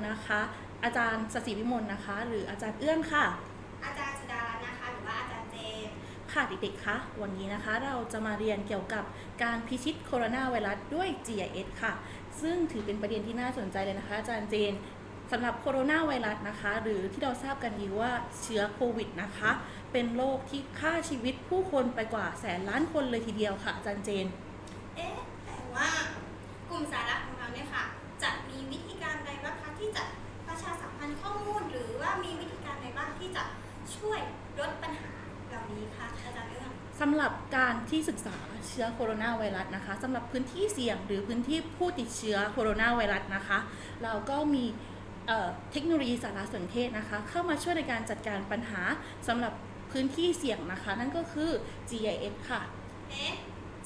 นนะคะ อาจารย์สศิวิมลนะคะ หรืออาจารย์เอื้อนค่ะ อาจารย์สุดารัตน์นะคะ หรือว่าอาจารย์เจมส์ค่ะเด็กๆคะวันนี้นะคะเราจะมาเรียนเกี่ยวกับการพิชิตโคโรนาไวรัสด้วย GIS ค่ะ ซึ่งถือเป็นประเด็นที่น่าสนใจเลยนะคะ อาจารย์เจนสำหรับโคโรนาไวรัสนะคะ หรือที่เราทราบกันดีว่าเชื้อโควิดนะคะ เป็นโรคที่ฆ่าชีวิตผู้คนไปกว่าแสนล้านคนเลยทีเดียวค่ะอาจารย์เจน เอ๊ะแต่ว่ากลุ่มสาระของเราเนี่ยค่ะ ช่วยลดปัญหาเหล่านี้คะอาจารย์เอื้องสำหรับการที่ศึกษาเชื้อโคโรนาไวรัสนะคะสำหรับพื้นที่เสี่ยงหรือพื้นที่ผู้ติดเชื้อโคโรนาไวรัสนะคะ เราก็มีเอ่อเทคโนโลยีสารสนเทศนะคะ เข้ามาช่วยในการจัดการปัญหาสำหรับพื้นที่เสี่ยงนะคะ นั่นก็คือ GIS ค่ะเอ๊ะ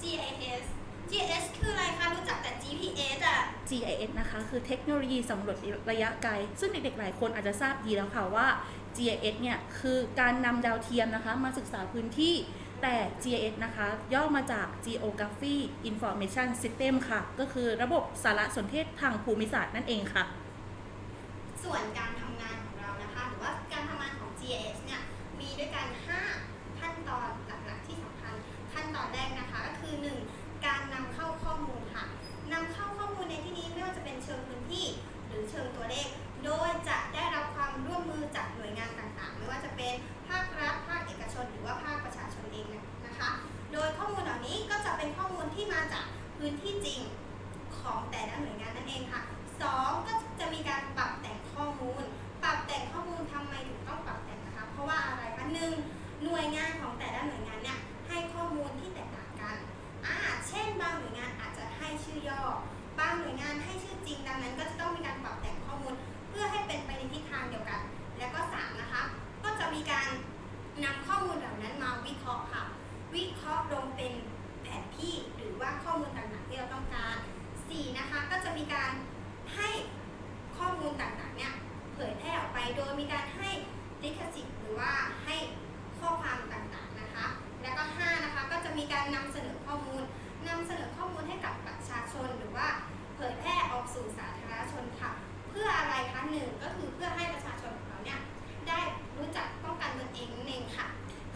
GIS GIS คืออะไรคะ รู้จักแต่ GPS อะ GIS นะคะคือเทคโนโลยีสำรวจระยะไกล ซึ่งเด็กๆหลายคนอาจจะทราบดีแล้วค่ะว่า GIS เนี่ยคือการนำดาวเทียมนะคะ มาศึกษาพื้นที่แต่ GIS นะคะ ย่อมาจาก Geography Information System ค่ะ ก็คือระบบสารสนเทศทางภูมิศาสตร์นั่นเองค่ะ ส่วนการท งดังนั้นก็จะต้องมีการปรับแต่งข้อมูล เพื่อให้เป็นไปในทิศทางเดียวกัน และก็สามนะคะ ก็จะมีการนำข้อมูลเหล่านั้นมาวิเคราะห์ค่ะ วิเคราะห์ลงเป็นแผนที่หรือว่าข้อมูลต่างๆที่เราต้องการ 4 นะคะ ก็จะมีการให้ข้อมูลต่างๆเนี่ยเผยแพร่ออกไปโดยมีการให้ลิขสิทธิ์หรือว่าให้ข้อความต่างๆนะคะ แล้วก็5นะคะก็จะมีการนำเสนอข้อมูลนำเสนอข้อมูลให้กับประชาชนหรือว่า ยแพร่ออกสู่สาธารณชนค่ะ เพื่ออะไรคะหนึ่งก็คือเพื่อให้ประชาชนของเราเนี่ยได้รู้จักป้องกันตนเองนั่นเองค่ะ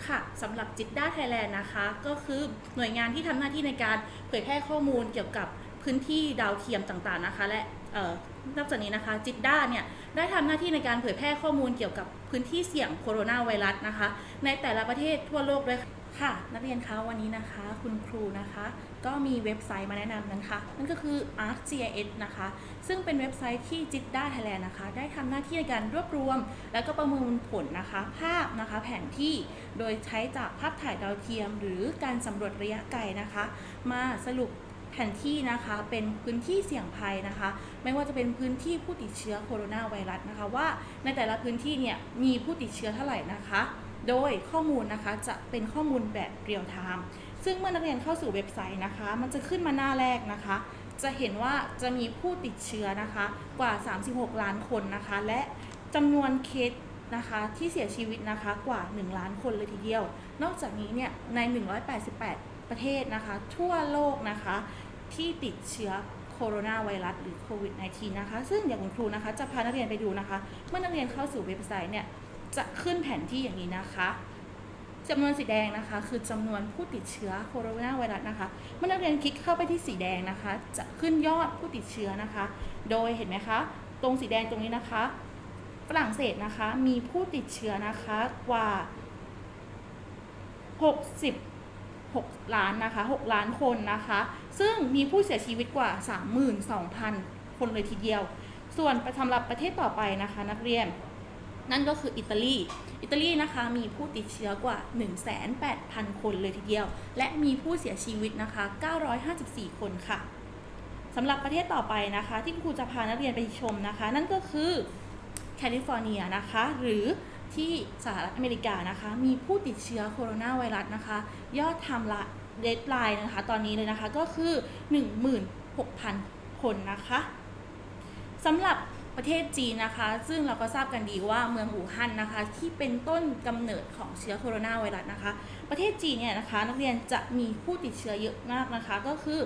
ค่ะสำหรับจิตด้าไทยแลนด์นะคะ ก็คือหน่วยงานที่ทำหน้าที่ในการเผยแพร่ข้อมูลเกี่ยวกับพื้นที่ดาวเทียมต่างๆนะคะ และออนอกจากนี้นะคะจิตด้าเนี่ยได้ทำหน้าที่ในการเผยแพร่ข้อมูลเกี่ยวกับพื้นที่เสี่ยงโคโรนาไวรัสนะคะ ในแต่ละประเทศทั่วโลกด้วย ค่ะนักเรียนคะวันนี้นะคะคุณครูนะคะ ก็มีเว็บไซต์มาแนะนำนั้นค่ะนั่นก็คือ ArcGIS นะคะ ซึ่งเป็นเว็บไซต์ที่จิตด้าไทยแลนด์นะคะ ได้ทำหน้าที่ในการรวบรวม แล้วก็ประเมินผลนะคะ ภาพนะคะแผนที่โดยใช้จากภาพถ่ายดาวเทียม หรือการสำรวจระยะไกลนะคะ มาสรุปแผนที่นะคะเป็นพื้นที่เสี่ยงภัยนะคะ ไม่ว่าจะเป็นพื้นที่ผู้ติดเชื้อโคโรนาไวรัสนะคะว่าในแต่ละพื้นที่เนี่ยมีผู้ติดเชื้อเท่าไหร่นะคะ โดยข้อมูลนะคะจะเป็นข้อมูลแบบเรียลไทม์ซึ่งเมื่อนักเรียนเข้าสู่เว็บไซต์นะคะ มันจะขึ้นมาหน้าแรกนะคะ จะเห็นว่าจะมีผู้ติดเชื้อนะคะกว่า 36 ล้านคนนะคะ และจำนวนเคสนะคะที่เสียชีวิตนะคะกว่า 1 ล้านคนเลยทีเดียว นอกจากนี้เนี่ยใน 188 ประเทศนะคะ ทั่วโลกนะคะที่ติดเชื้อโคโรนาไวรัสหรือโควิด -19 นะคะ ซึ่งอย่างคุณครูนะคะจะพานักเรียนไปดูนะคะ เมื่อนักเรียนเข้าสู่เว็บไซต์เนี่ย จะขึ้นแผนที่อย่างนี้นะคะจำนวนสีแดงนะคะ คือจำนวนผู้ติดเชื้อโคโรนาไวรัสนะคะ เมื่อนักเรียนคลิกเข้าไปที่สีแดงนะคะ จะขึ้นยอดผู้ติดเชื้อนะคะ โดยเห็นไหมคะ ตรงสีแดงตรงนี้นะคะ ฝรั่งเศสนะคะมีผู้ติดเชื้อนะคะกว่า 66 ล้านนะคะ6ล้านคนนะคะ ซึ่งมีผู้เสียชีวิตกว่า 32,000 คนเลยทีเดียว ส่วนสำหรับประเทศต่อไปนะคะ นักเรียน นั่นก็คืออิตาลี อิตาลีนะคะมีผู้ติดเชื้อกว่า 18,000 คนเลยทีเดียว และมีผู้เสียชีวิตนะคะ 954 คนค่ะสำหรับประเทศต่อไปนะคะ ที่ครูจะพานักเรียนไปชมนะคะ นั่นก็คือแคลิฟอร์เนียนะคะ หรือที่สหรัฐอเมริกานะคะ มีผู้ติดเชื้อโคโรนาไวรัสนะคะ ยอดทม์ละเดดไลน์นะคะ ตอนนี้เลยนะคะก็คือ 16,000 คนนะคะสำหรับ ประเทศจีนนะคะ ซึ่งเราก็ทราบกันดีว่าเมืองอู่ฮั่นนะคะ ที่เป็นต้นกำเนิดของเชื้อโคโรนาไวรัสนะคะ ประเทศจีนเนี่ยนะคะ นักเรียนจะมีผู้ติดเชื้อเยอะมากนะคะ ก็คือ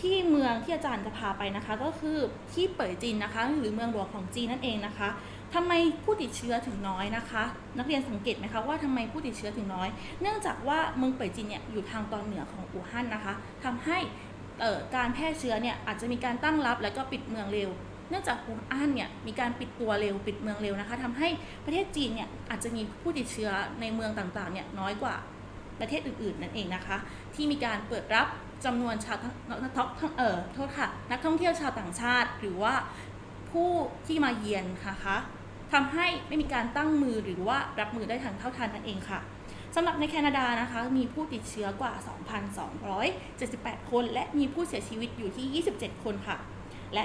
ที่เมืองที่อาจารย์จะพาไปนะคะ ก็คือที่เป่ยจีนนะคะ หรือเมืองหลวงของจีนนั่นเองนะคะทำไมผู้ติดเชื้อถึงน้อยนะคะ นักเรียนสังเกตไหมคะว่าทำไมผู้ติดเชื้อถึงน้อย เนื่องจากว่าเมืองเป่ยจีนเนี่ยอยู่ทางตอนเหนือของอู่ฮั่นนะคะทำให้การแพร่เชื้อเนี่ยอาจจะมีการตั้งรับแล้วก็ปิดเมืองเร็ว เนื่องจากอู่ฮั่นเนี่ยมีการปิดตัวเร็วปิดเมืองเร็วนะคะทำให้ประเทศจีนเนี่ยอาจจะมีผู้ติดเชื้อในเมืองต่างๆเนี่ยน้อยกว่าประเทศอื่นๆนั่นเองนะคะ ที่มีการเปิดรับจำนวนชาวนักท่องเอ่อโทษค่ะนักท่องเที่ยวชาวต่างชาติ หรือว่าผู้ที่มาเยือนนะคะทำให้ไม่มีการตั้งมือหรือว่ารับมือได้ทันเท่าทันนั่นเองค่ะสำหรับในแคนาดานะคะมีผู้ติดเชื้อกว่า 2,278 คน และมีผู้เสียชีวิตอยู่ที่ 27 คนค่ะ และ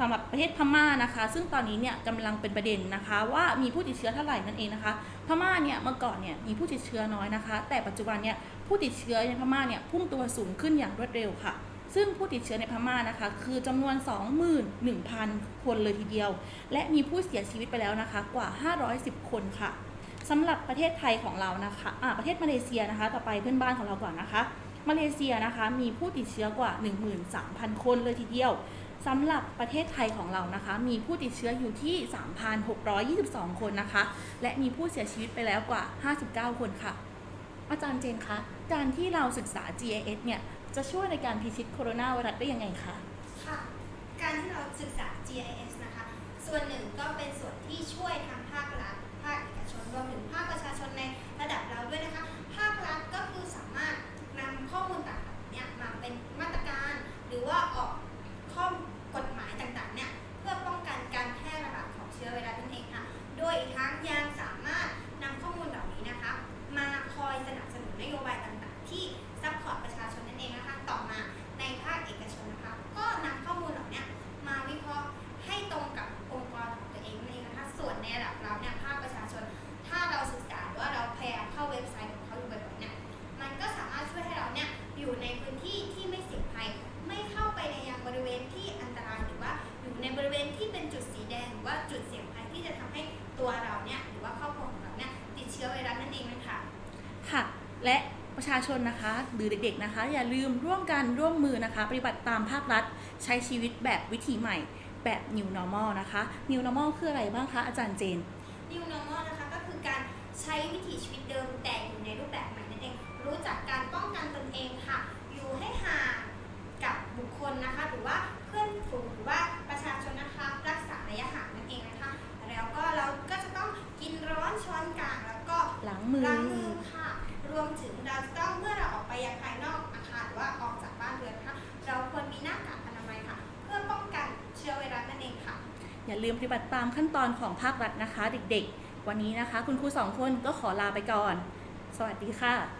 สำหรับประเทศพม่านะคะ ซึ่งตอนนี้เนี่ยกำลังเป็นประเด็นนะคะ ว่ามีผู้ติดเชื้อเท่าไหร่นั่นเองนะคะ พม่าเนี่ยเมื่อก่อนเนี่ยมีผู้ติดเชื้อน้อยนะคะ แต่ปัจจุบันเนี่ยผู้ติดเชื้อในพม่าเนี่ยพุ่งตัวสูงขึ้นอย่างรวดเร็วค่ะ ซึ่งผู้ติดเชื้อในพม่านะคะ คือจำนวน 21,000 คนเลยทีเดียว และมีผู้เสียชีวิตไปแล้วนะคะ กว่า 510 คนค่ะสำหรับประเทศไทยของเรานะคะอ่าประเทศมาเลเซียนะคะ ต่อไปเพื่อนบ้านของเราก่อนนะคะ มาเลเซียนะคะ มีผู้ติดเชื้อกว่า 13,000 คนเลยทีเดียว สำหรับประเทศไทยของเรานะคะ มีผู้ติดเชื้ออยู่ที่ 3,622 คนนะคะ และมีผู้เสียชีวิตไปแล้วกว่า 59 คนค่ะ อาจารย์เจนคะ การที่เราศึกษา GIS เนี่ยจะช่วยในการพิชิตโคโรนาไวรัสได้ยังไงคะค่ะ การที่เราศึกษา GIS นะคะ ส่วนหนึ่งก็เป็นส่วนที่ช่วยทางภาครัฐภาคเอกชนรวมถึงภาคประชาชนในระดับเราด้วยนะคะ ภาครัฐก็คือสามารถนำข้อมูลต่างๆเนี่ยมาเป็นมาตรการ หรือว่าออก และประชาชนนะคะหรือเด็กๆนะคะ อย่าลืมร่วมกันร่วมมือนะคะ ปฏิบัติตามภาครัฐ ใช้ชีวิตแบบวิถีใหม่ แบบ new normal นะคะ new normal คืออะไรบ้างคะอาจารย์เจน New Normal นะคะก็คือการใช้วิถีชีวิตเดิมแต่อยู่ในรูปแบบใหม่นั่นเองรู้จักการป้องกันตน อย่าลืมปฏิบัติตามขั้นตอนของภาครัฐนะคะ เด็กๆ วันนี้นะคะ คุณครูสองคนก็ขอลาไปก่อน สวัสดีค่ะ